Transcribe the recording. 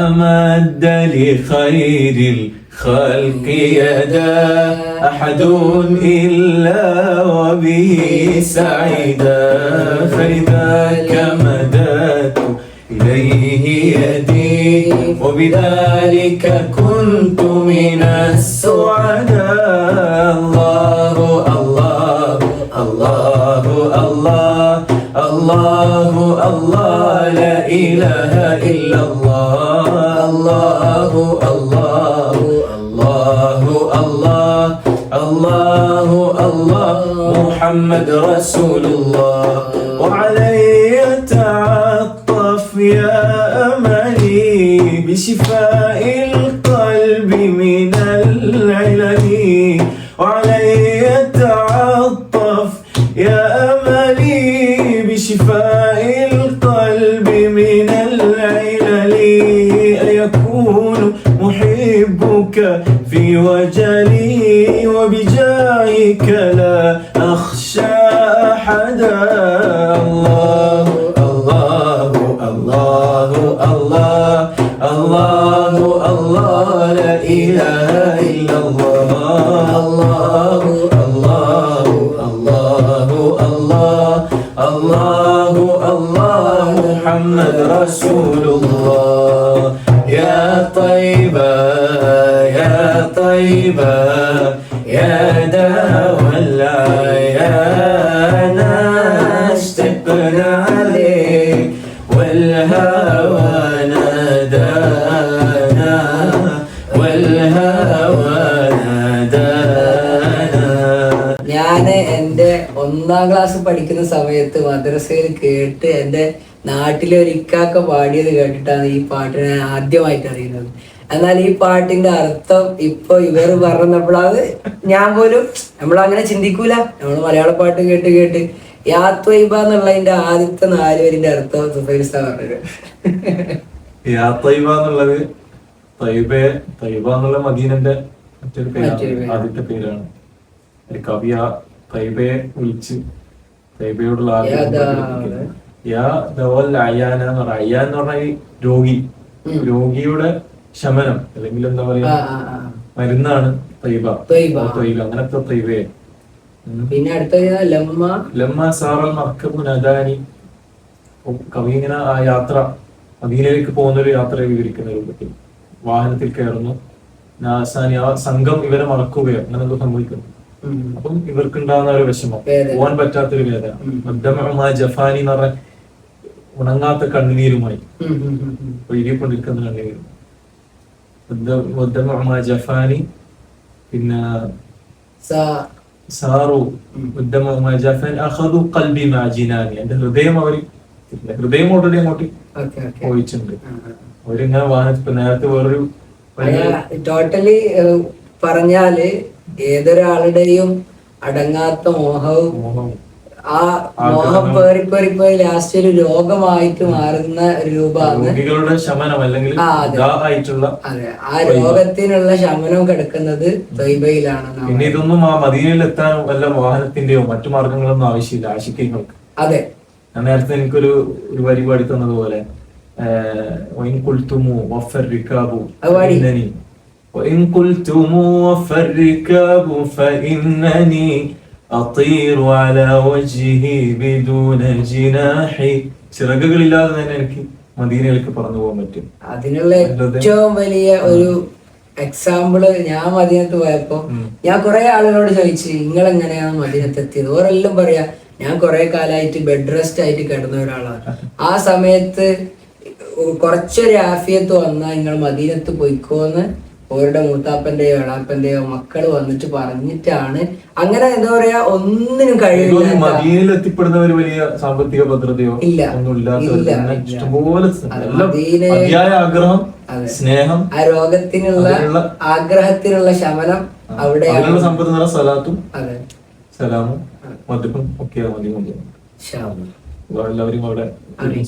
مد لخير الخلق يدا أحد إلا وبه سعيدا فلذاك مددت إليه يدي وبذلك كنت من السعداء. الله الله الله الله الله الله لا إله إلا الله. الله الله الله الله الله الله محمد رسول الله وعلي تعطف يا أملي بشفاء القلب من العلل وعلي تعطف يا أملي بشفاء محبك في وجلي وبجاهك لا أخشى أحدا الله الله الله الله الله الله لا إله إلا الله الله الله الله الله الله الله محمد رسول الله طيبة يا داوى العيان اشتقنا عليك والهوى نادانا والهوى نادانا ഞാന് എന്റെ ഒന്നാം ക്ലാസ് പഠിക്കുന്ന സമയത്ത് മദ്രസയിൽ കേട്ട് എന്റെ നാട്ടിലെ ഒരു ഇക്കാക്ക പാടിയത് കേട്ടിട്ടാണ് ഈ പാട്ട് ഞാൻ ആദ്യമായിട്ട് അറിയുന്നത് എന്നാൽ ഈ പാട്ടിന്റെ അർത്ഥം ഇപ്പൊ ഇവർ പറഞ്ഞപ്പോഴത് ഞാൻ പോലും നമ്മൾ അങ്ങനെ ചിന്തിക്കൂല. നമ്മൾ മലയാള പാട്ട് കേട്ട് കേട്ട് യാത്വൈബ എന്നുള്ളതിന്റെ ആദ്യത്തെ നാല് പേരിന്റെ അർത്ഥം സുഫൈസ പറഞ്ഞത്. യാ എന്നുള്ളത് തൈബെ തൈബ എന്നുള്ള മദീനന്റെ മറ്റൊരു പേരാണ്. ആദ്യത്തെ പേരാണ്. ഒരു കവി ആ തൈബയെ വിളിച്ച് തൈബയോടുള്ള ആഗ്രഹം യാ ദവൽ അയ്യാന എന്ന് പറഞ്ഞ അയ്യാൻ എന്ന് പറഞ്ഞ ഈ രോഗി. രോഗിയുടെ ശമനം അല്ലെങ്കിൽ എന്താ പറയാ. മരുന്നാണ് തൈബ. അങ്ങനത്തെ തൈബയെ. പിന്നെ അടുത്ത ലമ്മ? ലമ്മ സാറൽ മർക്കബു നദാനി. അപ്പൊ കവി ഇങ്ങനെ ആ യാത്ര മദീനയിലേക്ക് പോകുന്ന ഒരു യാത്രയെ വിവരിക്കുന്ന രൂപത്തിൽ. വാഹനത്തിൽ കയറുന്നു. നാസാനി ആ സംഘം ഇവരെ മറക്കുകയോ അങ്ങനെ എന്തോ സംഭവിക്കുന്നു. അപ്പം ഇവർക്ക് ഉണ്ടാകുന്ന ഒരു വിഷമം. പോകാൻ പറ്റാത്തൊരു വേദന. ജഫാനി എന്ന് പറഞ്ഞ ഉണങ്ങാത്ത കണ്ണുനീരുമായി. ഒഴുകിക്കൊണ്ടിരിക്കുന്ന കണ്ണുനീരും. ജഫാനി പിന്നെ സാറു ഉം. ഉദ്യമ ജഫൻ അഖദു ഖൽബി മാ ജിനാനി എന്റെ ഹൃദയം അവർ ഹൃദയം ഓൾറെഡി അങ്ങോട്ട് പോയിട്ടുണ്ട്. അവരിങ്ങനെ വാഹനത്തിൽ നേരത്തെ വേറൊരു ടോട്ടലി പറഞ്ഞാൽ ഏതൊരാളുടെയും അടങ്ങാത്ത മോഹവും മോഹം ആ മോഹം പേറി പേറി പോയി ലാസ്റ്റ് ഒരു രോഗമായിട്ട് മാറുന്ന രൂപമാണ്. ശമനം അല്ലെങ്കിൽ അതെ. ആ രോഗത്തിനുള്ള ശമനം കിടക്കുന്നത് തൊയ്ബയിലാണെന്നാണ് പിന്നെ ഇതൊന്നും ആ മദീനയിൽ എത്താൻ വല്ല വാഹനത്തിന്റെയോ മറ്റു മാർഗങ്ങളൊന്നും ആവശ്യമില്ല ആശിക്കങ്ങൾക്ക് അതെ. നേരത്തെ എനിക്കൊരു ഒരു വരി പാടി തന്നതുപോലെ آه، അത്തീർ ചിറകുകളില്ലാതെ തന്നെ എനിക്ക് മദീനയിലേക്ക് പറഞ്ഞു പോകാൻ പറ്റും. അതിനുള്ള ഏറ്റവും വലിയ ഒരു എക്സാമ്പിൾ ഞാൻ മദീനത്ത് പോയപ്പോ ഞാൻ കുറെ ആളുകളോട് ചോദിച്ചു നിങ്ങൾ എങ്ങനെയാണ് മദീനത്ത് എത്തിയത്? ഓരെല്ലാം പറയാ ഞാൻ കുറെ കാലമായിട്ട് ബെഡ് റെസ്റ്റ് ആയിട്ട് കിടന്ന ഒരാളാണ്. ആ സമയത്ത് കുറച്ചൊരു ആഫിയത്ത് വന്നാൽ നിങ്ങൾ മദീനത്ത് പോയിക്കോന്ന് ഓരുടെ മൂത്താപ്പന്റെയോ എളാപ്പന്റെയോ മക്കൾ വന്നിട്ട് പറഞ്ഞിട്ടാണ്. അങ്ങനെ എന്താ പറയാ ഒന്നിനും കഴിയില്ല എത്തിപ്പെടുന്ന എത്തിപ്പെടുന്നവർ വലിയ സാമ്പത്തിക ഭദ്രതയോ ഇല്ല. ഇഷ്ടംപോലെ ആഗ്രഹം സ്നേഹം ആ രോഗത്തിനുള്ള ആഗ്രഹത്തിനുള്ള ശമനം അവിടെ സമ്പത്ത് സലാത്തും അതെ. സലാമും മദ്യപ്പും ഒക്കെ മതി എല്ലാവരും അവിടെ ആമീൻ.